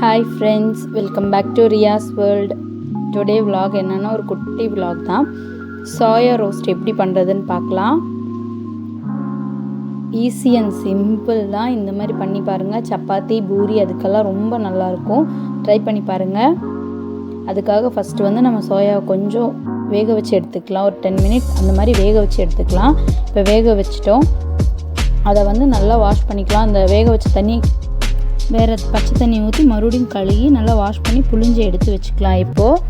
Hi friends welcome back to Riyas world today vlog என்னென்னா ஒரு குட்டி விலாக் தான். சோயா ரோஸ்ட் எப்படி பண்ணுறதுன்னு பார்க்கலாம். ஈஸி அண்ட் சிம்பிள் தான். இந்த மாதிரி பண்ணி பாருங்கள் சப்பாத்தி பூரி அதுக்கெல்லாம் ரொம்ப நல்லாயிருக்கும். ட்ரை பண்ணி பாருங்கள் அதுக்காக ஃபஸ்ட்டு வந்து நம்ம சோயாவை கொஞ்சம் வேக வச்சு எடுத்துக்கலாம். ஒரு டென் மினிட் அந்த மாதிரி வேக வச்சு எடுத்துக்கலாம். இப்போ வேக வச்சிட்டோம். அதை வந்து நல்லா வாஷ் பண்ணிக்கலாம். அந்த வேக வச்ச தண்ணி வேறு பச்சை தண்ணி ஊற்றி மறுபடியும் கழுகி நல்லா வாஷ் பண்ணி புளிஞ்சு எடுத்து வச்சுக்கலாம். இப்போது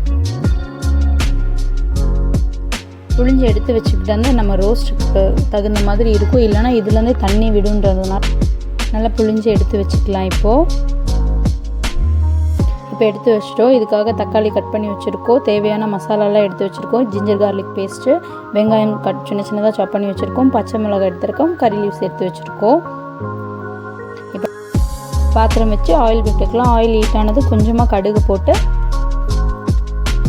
புளிஞ்சு எடுத்து வச்சுக்கிட்டு வந்து நம்ம ரோஸ்ட்டுக்கு தகுந்த மாதிரி இருக்கும். இல்லைன்னா இதுலேருந்தே தண்ணி விடுன்றதுனால நல்லா புளிஞ்சு எடுத்து வச்சுக்கலாம் இப்போது இப்போ எடுத்து வச்சிட்டோம். இதுக்காக தக்காளி கட் பண்ணி வச்சுருக்கோம். தேவையான மசாலாலாம் எடுத்து வச்சுருக்கோம். ஜிஞ்சர் கார்லிக் பேஸ்ட்டு வெங்காயம் கட் சின்ன சின்னதாக சாப் பண்ணி வச்சுருக்கோம். பச்சை மிளகாய் எடுத்துருக்கோம். கறி லீவ்ஸ் எடுத்து வச்சுருக்கோம். பாத்திரம் வச்சு ஆயில் விட்டுக்கலாம். ஆயில் ஹீட் ஆனது கொஞ்சமாக கடுகு போட்டு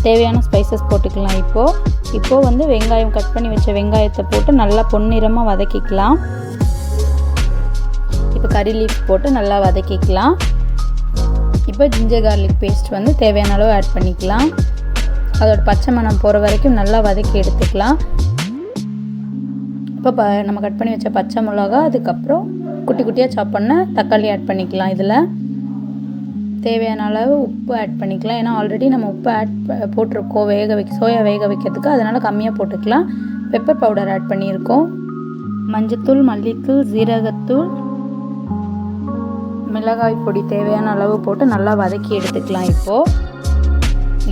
தேவையான ஸ்பைசஸ் போட்டுக்கலாம் இப்போது இப்போது வந்து வெங்காயம் கட் பண்ணி வச்ச வெங்காயத்தை போட்டு நல்லா பொன்னிறமாக வதக்கிக்கலாம். இப்போ கறி லீஃப் போட்டு நல்லா வதக்கிக்கலாம். இப்போ ஜிஞ்சர் கார்லிக் பேஸ்ட் வந்து தேவையான அளவு ஆட் பண்ணிக்கலாம். அதோட பச்சை மணம் போகிற வரைக்கும் நல்லா வதக்கி எடுத்துக்கலாம். இப்போ ப நம்ம கட் பண்ணி வச்ச பச்சை மிளகா அதுக்கப்புறம் குட்டி குட்டியாக சாப் பண்ண தக்காளி ஆட் பண்ணிக்கலாம் இதில். தேவையான அளவு உப்பு ஆட் பண்ணிக்கலாம். ஏன்னா ஆல்ரெடி நம்ம உப்பு ஆட் போட்டிருக்கோம் வேக வைக்க சோயா வேக வைக்கிறதுக்கு. அதனால் கம்மியாக போட்டுக்கலாம். பெப்பர் பவுடர் ஆட் பண்ணியிருக்கோம். மஞ்சத்தூள் மல்லித்தூள் ஜீரகத்தூள் மிளகாய் பொடி தேவையான அளவு போட்டு நல்லா வதக்கி எடுத்துக்கலாம் இப்போது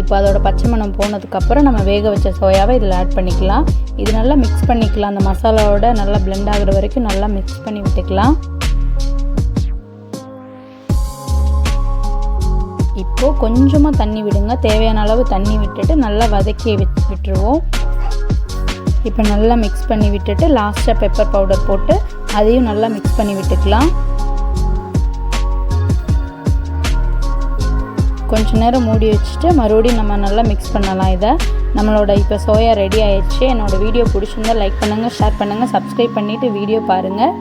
இப்போ அதோட பச்சை மணம் போனதுக்கப்புறம் நம்ம வேக வச்ச சோயாவை இதில் ஆட் பண்ணிக்கலாம். இது நல்லா மிக்ஸ் பண்ணிக்கலாம். அந்த மசாலாவோட நல்லா பிளெண்ட் ஆகிற வரைக்கும் நல்லா மிக்ஸ் பண்ணி விட்டுக்கலாம். இப்போது கொஞ்சமாக தண்ணி விடுங்க. தேவையான அளவு தண்ணி விட்டுட்டு நல்லா வதக்கி விட் விட்டுருவோம். இப்போ நல்லா மிக்ஸ் பண்ணி விட்டுட்டு லாஸ்ட்டாக பெப்பர் பவுடர் போட்டு அதையும் நல்லா மிக்ஸ் பண்ணி விட்டுக்கலாம். கொஞ்ச நேரம் மூடி வச்சுட்டு மறுபடியும் நம்ம நல்லா மிக்ஸ் பண்ணலாம் இதை. நம்மளோட இப்போ சோயா ரெடி ஆயிடுச்சு. என்னோடய வீடியோ பிடிச்சிருந்தா லைக் பண்ணுங்கள் ஷேர் பண்ணுங்கள் சப்ஸ்கிரைப் பண்ணிவிட்டு வீடியோ பாருங்கள்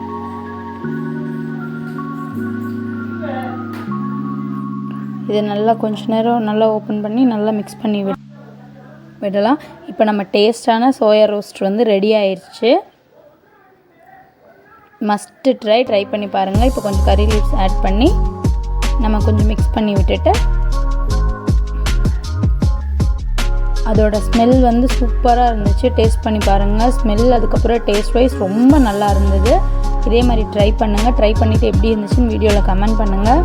இதை நல்லா கொஞ்ச நேரம் நல்லா ஓப்பன் பண்ணி நல்லா மிக்ஸ் பண்ணி விட் விடலாம். இப்போ நம்ம டேஸ்டான சோயா ரோஸ்ட் வந்து ரெடி ஆயிடுச்சு. மஸ்ட்டு ட்ரை ட்ரை பண்ணி பாருங்கள் இப்போ கொஞ்சம் கறி லீவ்ஸ் ஆட் பண்ணி நம்ம கொஞ்சம் மிக்ஸ் பண்ணி விட்டுட்டு அதோட ஸ்மெல் வந்து சூப்பராக இருந்துச்சு. டேஸ்ட் பண்ணி பாருங்கள் ஸ்மெல் அதுக்கப்புறம் டேஸ்ட் வைஸ் ரொம்ப நல்லா இருந்தது. இதே மாதிரி ட்ரை பண்ணுங்கள் ட்ரை பண்ணிவிட்டு எப்படி இருந்துச்சுன்னு வீடியோவில் கமெண்ட் பண்ணுங்கள்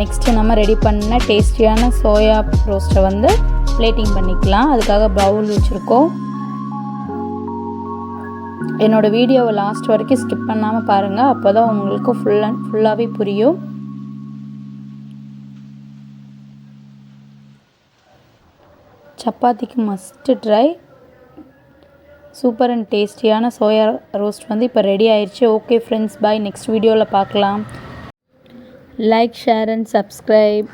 நெக்ஸ்ட்டு நம்ம ரெடி பண்ண டேஸ்டியான சோயா ரோஸ்ட்டை வந்து பிளேட்டிங் பண்ணிக்கலாம். அதுக்காக பவுல் வச்சுருக்கோம். என்னோடய வீடியோவை லாஸ்ட் வரைக்கும் ஸ்கிப் பண்ணாமல் பாருங்கள் அப்போ தான் உங்களுக்கு ஃபுல் அண்ட் ஃபுல்லாகவே புரியும். சப்பாத்திக்கு மஸ்ட்டு ட்ரை சூப்பர் அண்ட் டேஸ்டியான சோயா ரோஸ்ட் வந்து இப்போ ரெடி ஆயிடுச்சு ஓகே ஃப்ரெண்ட்ஸ் பாய் நெக்ஸ்ட் வீடியோவில் பார்க்கலாம் லைக் ஷேர் அண்ட் சப்ஸ்கிரைப்